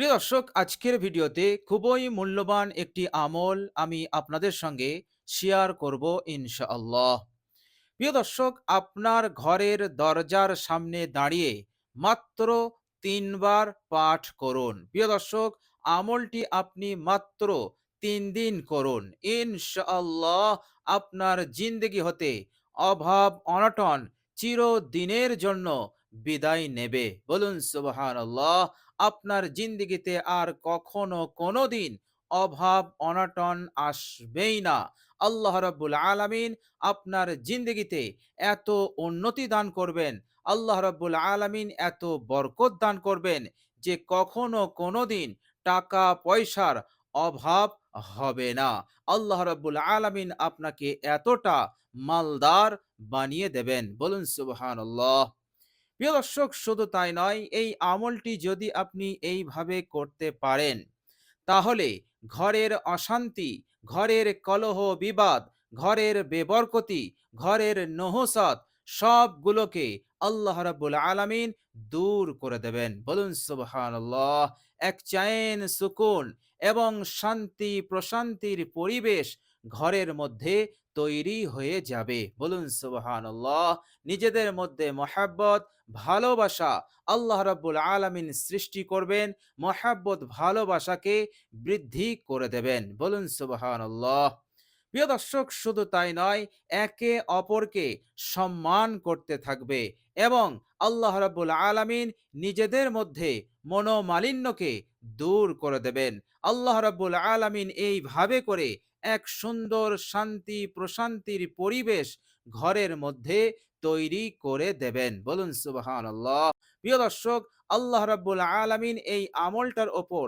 প্রিয় দর্শক, আজকের ভিডিওতে খুবই মূল্যবান একটি আমল আমি আপনাদের সঙ্গে শেয়ার করব ইনশাআল্লাহ। প্রিয় দর্শক, আপনার ঘরের দরজার সামনে দাঁড়িয়ে মাত্র তিনবার পাঠ করুন। প্রিয় দর্শক, আমলটি আপনি মাত্র তিন দিন করুন। ইনশাআল্লাহ আপনার জিন্দগি হতে অভাব, অনটন চিরদিনের জন্য বিদায় নেবে। বলুন সুবহান আপনার জিন্দিগিতে আর কখনো কোনো দিন অভাব, অনাটন আসবেই না। আল্লাহ রাব্বুল আলামিন আপনার জিন্দিগিতে এত উন্নতি দান করবেন, আল্লাহ রাব্বুল আলামিন এত বরকত দান করবেন যে কখনো কোনো দিন টাকা পয়সার অভাব হবে না। আল্লাহ রাব্বুল আলামিন আপনাকে এতটা মালদার বানিয়ে দেবেন। বলুন সুবহানাল্লাহ। প্রিয় দর্শক, শুধু তাই নয়, এই আমলটি যদি আপনি এইভাবে করতে পারেন, তাহলে ঘরের অশান্তি, ঘরের কলহ বিবাদ, ঘরের বেবরকতি, ঘরের নহসত সবগুলোকে আল্লাহ রাব্বুল আলামিন দূর করে দেবেন। বলুন, সুবহানাল্লাহ। এক চায়েন সুকুন এবং শান্তি প্রশান্তির পরিবেশ ঘরের মধ্যে তৈরি হয়ে যাবে। বলুন, সুবহানাল্লাহ। নিজেদের মধ্যে মহাব্বত, ভালোবাসা আল্লাহ রাব্বুল আলামিন সৃষ্টি করবেন। মহাব্বত, ভালোবাসাকে বৃদ্ধি করে দেবেন। বলুন, সুবহানাল্লাহ। প্রিয় দর্শক, শুধু তাই নয়, একে অপরকে সম্মান করতে থাকবে এবং আল্লাহ রাব্বুল আলামিন নিজেদের মধ্যে মনোমালিন্যকে দূর করে দেবেন। আল্লাহ রাব্বুল আলামিন এইভাবে করে এক সুন্দর শান্তি, প্রশান্তির পরিবেশ ঘরের মধ্যে তৈরি করে দেবেন। বলুন সুবাহান আল্লাহ প্রিয় দর্শক, আল্লাহ রাব্বুল আলামিন এই আমলটার ওপর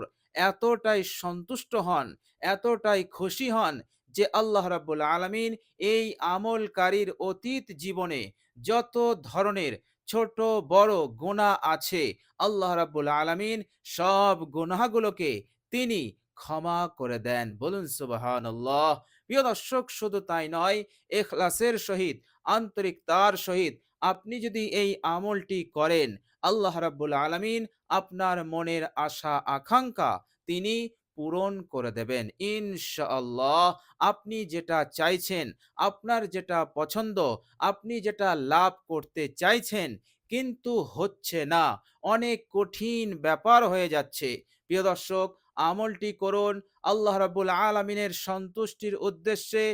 এতটাই সন্তুষ্ট হন, এতটাই খুশি হন যে আল্লাহ রাব্বুল আলামিন এই আমলকারীর অতীত জীবনে যত ধরনের ছোট, বড় গুনাহ আছে, আল্লাহ রাব্বুল আলামিন সব গুনাহগুলোকে তিনি ক্ষমা করে দেন। বলুন, সুবহানাল্লাহ। প্রিয় দর্শক, শুধু তাই নয় এখলাসের সহিত আন্তরিকতার সহিত আপনি যদি এই আমলটি করেন, আল্লাহ রাব্বুল আলামিন আপনার মনের আশা, আকাঙ্ক্ষা তিনি পূরণ করে দেবেন। ইনশাআল্লাহ, আপনি যেটা চাইছেন, আপনার যেটা পছন্দ, আপনি যেটা লাভ করতে চাইছেন, কিন্তু হচ্ছে না। অনেক কঠিন ব্যাপার হয়ে যাচ্ছে। প্রিয় দর্শক আমলটি করুন। আল্লাহ রাবুল আলমিনের সন্তুষ্টির উদ্দেশ্যে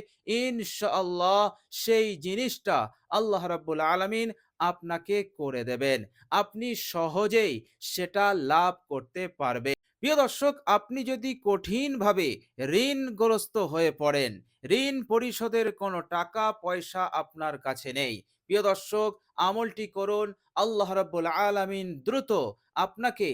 ইনশাআল্লাহ সেই জিনিসটা আল্লাহ রাবুল আলমিন আপনাকে করে দেবেন। আপনি সহজেই সেটা লাভ করতে পারবেন। প্রিয় দর্শক, আপনি যদি কঠিনভাবে ঋণগ্রস্ত হয়ে পড়েন, ঋণ পরিশোধের কোনো টাকা, পয়সা আপনার কাছে নেই। প্রিয় দর্শক, আমলটি করুন, আল্লাহ রাব্বুল আলামিন দ্রুত আপনাকে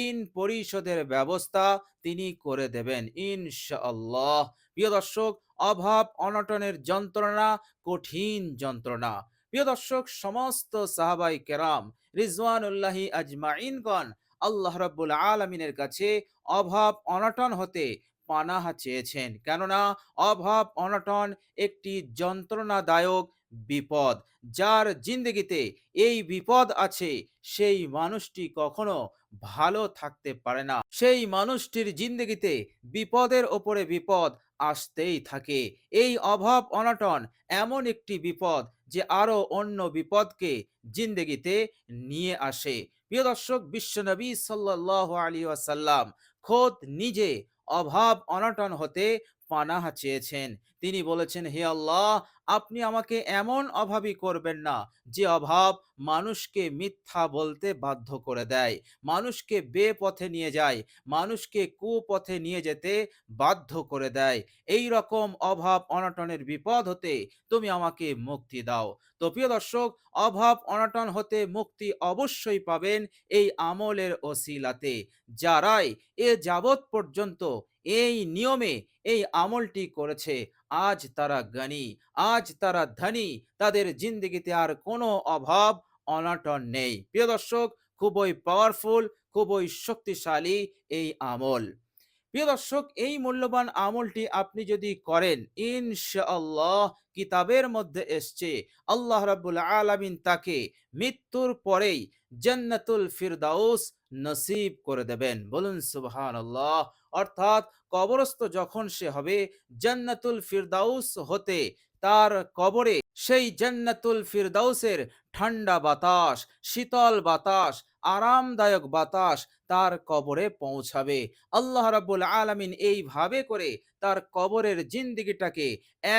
ঋণ পরিশোধের ব্যবস্থা তিনি করে দেবেন, ইনশাআল্লাহ। প্রিয় দর্শক, অভাব, অনটনের যন্ত্রণা, কঠিন যন্ত্রণা। প্রিয় দর্শক, সমস্ত সাহাবাই কেরাম, রিজওয়ানুল্লাহি আজমাইনগণ আল্লাহ রাব্বুল আলামিনের কাছে অভাব অনটন হতে পানাহা চেয়েছেন। কেননা অভাব অনটন একটি যন্ত্রণাদায়ক বিপদ, যার জিন্দগিতে এই বিপদ আছে, সেই মানুষটি কখনো ভালো থাকতে পারে না। সেই মানুষটির জিন্দগিতে বিপদের ওপরে বিপদ আসতেই থাকে। এই অভাব অনটন এমন একটি বিপদ যে আরও অন্য বিপদকে জিন্দগিতে নিয়ে আসে। প্রিয় দর্শক বিশ্বনবী সাল্লাহ আলী আসাল্লাম খোদ নিজে অভাব অনটন হতে পানাহা চেয়েছেন। তিনি বলেছেন, হে আল্লাহ, আপনি আমাকে এমন অভাবী করবেন না যে অভাব মানুষকে মিথ্যা বলতে বাধ্য করে দেয়। মানুষকে বেপথে নিয়ে যায়, মানুষকে কুপথে নিয়ে যেতে বাধ্য করে দেয়। এই রকম অভাব অনটনের বিপদ হতে তুমি আমাকে মুক্তি দাও। তো প্রিয় দর্শক, অভাব অনটন হতে মুক্তি অবশ্যই পাবেন এই আমলের ওসিলাতে। যারাই এ যাবৎ পর্যন্ত এই নিয়মে এই আমলটি করেছে। আজ তারা জ্ঞানী, আজ তারা ধনী, তাদের জিন্দগিতে আর কোনো অভাব, অনাটন নেই। প্রিয় দর্শক, খুবই পাওয়ারফুল খুবই শক্তিশালী এই আমল। প্রিয় দর্শক, এই মূল্যবান আমলটি আপনি যদি করেন, ইনশাআল্লাহ কিতাবের মধ্যে এসছে। আল্লাহ রাব্বুল আলামিন তাকে মৃত্যুর পরেই জান্নাতুল ফিরদাউস নসিব করে দেবেন। বলুন সুবহানাল্লাহ অর্থাৎ কবরস্থ যখন সে হবে, জান্নাতুল ফিরদাউস হতে তার কবরে সেই জান্নাতুল ফিরদাউসের ঠান্ডা বাতাস, শীতল বাতাস, আরামদায়ক বাতাস তার কবরে পৌঁছাবে। আল্লাহ রাব্বুল আলামিন এইভাবে করে তার কবরের জিন্দিগিটাকে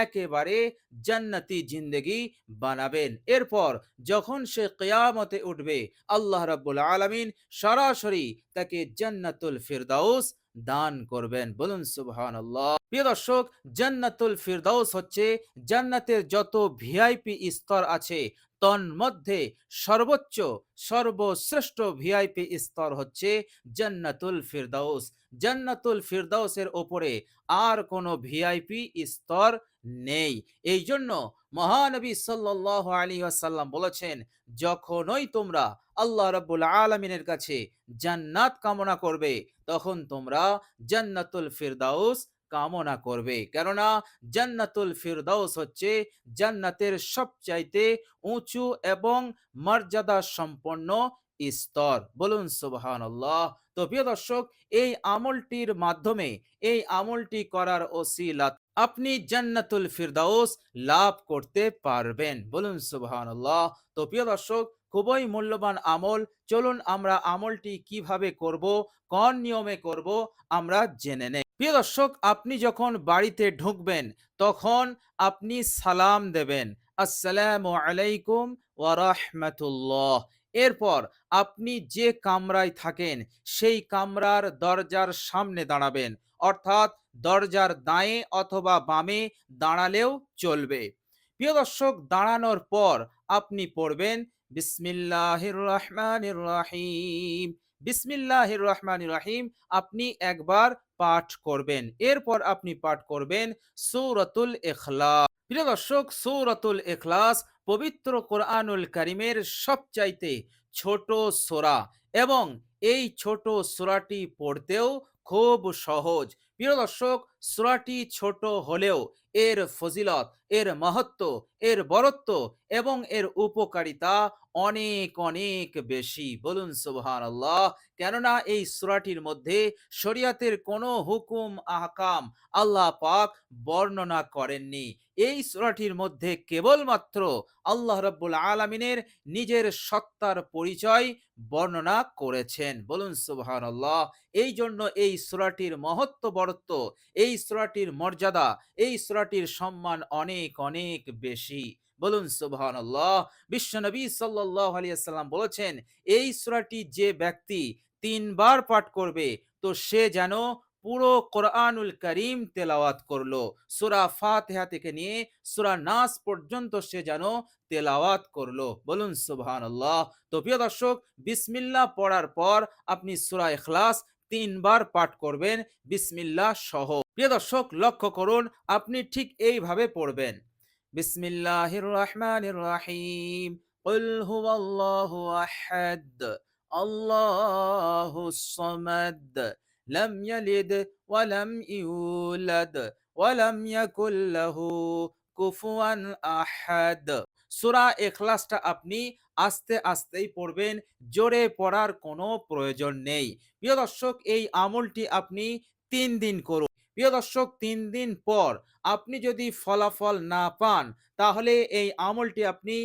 একেবারে জান্নাতি জিন্দেগি বানাবেন। এরপর যখন সে কেয়ামতে উঠবে, আল্লাহ রাব্বুল আলামিন সরাসরি তাকে জান্নাতুল ফিরদাউস দান করবেন। বলুন, সুবহানাল্লাহ। প্রিয় দর্শক, জান্নাতুল ফিরদাউস হচ্ছে জান্নাতের যত ভিআইপি স্তর আছে, তন্মধ্যে সর্বোচ্চ, সর্বশ্রেষ্ঠ ভিআইপি স্তর হচ্ছে জান্নাতুল ফিরদাউস। জান্নাতুল ফিরদাউসের ওপরে আর কোনো ভিআইপি স্তর নেই। এই জন্য মহানবী সাল্লাহ আলী আসাল্লাম বলেছেন, যখনই তোমরা আল্লাহ রাব্বুল আলমিনের কাছে জান্নাত কামনা করবে, তখন তোমরা জান্নাতুল ফিরদাউস কামনা করবে। কেননা জান্নাতুল ফিরদাউস হচ্ছে জান্নাতের সবচাইতে উঁচু এবং মর্যাদা সম্পন্ন স্তর। বলুন সুবহানাল্লাহ। তো প্রিয় দর্শক, এই আমলটির মাধ্যমে, এই আমলটি করার ওসিলাত আপনি জান্নাতুল ফিরদাউস লাভ করতে পারবেন। বলুন, সুবহানাল্লাহ। তো প্রিয় দর্শক, খুবই মূল্যবান আমল। চলুন আমরা আমলটি কীভাবে করব, কোন নিয়মে করব, আমরা জেনে নেই। প্রিয় দর্শক, আপনি যখন বাড়িতে ঢুকবেন, তখন আপনি সালাম দেবেন। আসসালামু আলাইকুম ওয়া রাহমাতুল্লাহ। এরপর আপনি যে কামরায় থাকেন, সেই কামরার দরজার সামনে দাঁড়াবেন। অর্থাৎ দরজার দায়ে অথবা বামে দাঁড়ালেও চলবে। প্রিয় দর্শক, দাঁড়ানোর পর আপনি পড়বেন, বিসমিল্লাহির রহমানির রহিম। বিসমিল্লাহির রহমানির রহিম, আপনি একবার পাঠ করবেন। এরপর আপনি পাঠ করবেন, সৌরতুল এখলাস প্রিয় দর্শক, সৌরতুল এখলাস পবিত্র কোরআনুল করিমের সবচাইতে ছোট সোরা এবং এই ছোট সোরাটি পড়তেও খুব সহজ। প্রিয় দর্শক সোরাটি ছোট হলেও এর ফজিলত, এর মাহাত্ম এর বরত্ব এবং এর উপকারিতা অনেক অনেক বেশি। বলুন সুবহান আল্লাহ কেননা এই সুরাটির মধ্যে শরিয়াতের কোনো হুকুম, আহকাম আল্লাহ পাক বর্ণনা করেননি। এই সুরাটির মধ্যে কেবলমাত্র আল্লাহ রব্বুল আলমিনের নিজের সত্তার পরিচয় বর্ণনা করেছেন। বলুন সুবহান আল্লাহ এই জন্য এই সুরাটির মহত্ব, বরত্ব, এই সুরাটির মর্যাদা, এই সুরাটির সম্মান অনেক অনেক বেশি। বলুন সুবহান আল্লাহ বিশ্বনবী সাল্লাহ আলিয়াল্লাম বলেছেন, এই সুরাটি যে ব্যক্তি তিনবার পাঠ করবে, তো সে যেন পুরো কোরআনুল করিম তেলাওয়াত করল। সুরা ফাতেহা থেকে নিয়ে সুরা নাস পর্যন্ত সে যেন তেলাওয়াত করল। বলুন সুবহান আল্লাহ তো প্রিয় দর্শক, বিসমিল্লাহ পড়ার পর আপনি সুরা ইখলাস তিনবার পাঠ করবেন বিসমিল্লাহ সহ প্রিয় দর্শক লক্ষ্য করুন আপনি ঠিক এইভাবে পড়বেন বিসমিল্লাহির রহমানির রহিম قل هو الله أحد الله الصمد لم يلد ولم يولد ولم يكن له কুফুয়ান আহাদ সূরা এখলাসটা আপনি আস্তে আস্তেই পড়বেন, জোরে পড়ার কোনো প্রয়োজন নেই। প্রিয় দর্শক, এই আমলটি আপনি তিন দিন করুন। প্রিয় দর্শক, তিন দিন পর আপনি যদি ফলাফল না পান, তাহলে এই আমলটি আপনি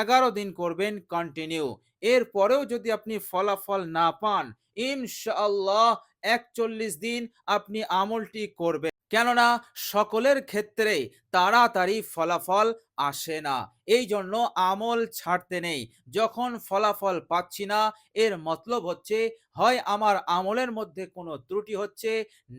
এগারো দিন করবেন কন্টিনিউ এরপরেও যদি আপনি ফলাফল না পান, ইনশাআল্লাহ একচল্লিশ দিন আপনি আমলটি করবেন। কেননা সকলের ক্ষেত্রে তাড়াতাড়ি ফলাফল আসে না। এই জন্য আমল ছাড়তে নেই। যখন ফলাফল পাচ্ছি না, এর মতলব হচ্ছে, হয় আমার আমলের মধ্যে কোনো ত্রুটি হচ্ছে?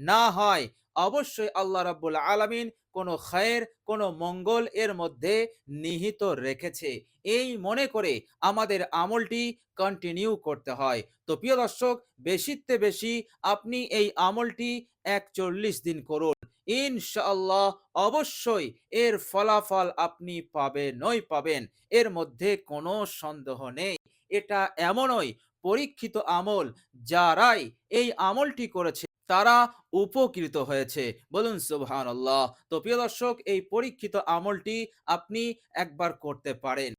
না হয়। অবশ্যই আল্লাহ রাব্বুল আলামিন কোনো খায়ের, কোনো মঙ্গল এর মধ্যে নিহিত রেখেছে। এই মনে করে আমাদের আমলটি কন্টিনিউ করতে হয়। তো প্রিয় দর্শক বেশিতে বেশি আপনি এই আমলটি একচল্লিশ দিন করুন। ইনশাআল্লাহ অবশ্যই এর ফলাফল আপনি পাবেনই পাবেন। এর মধ্যে কোনো সন্দেহ নেই। এটা এমনই পরীক্ষিত আমল যারাই এই আমলটি করেছে, তারা উপকৃত হয়েছে। বলুন সুবহান আল্লাহ তো প্রিয় দর্শক, এই পরীক্ষিত আমলটি আপনি একবার করতে পারেন।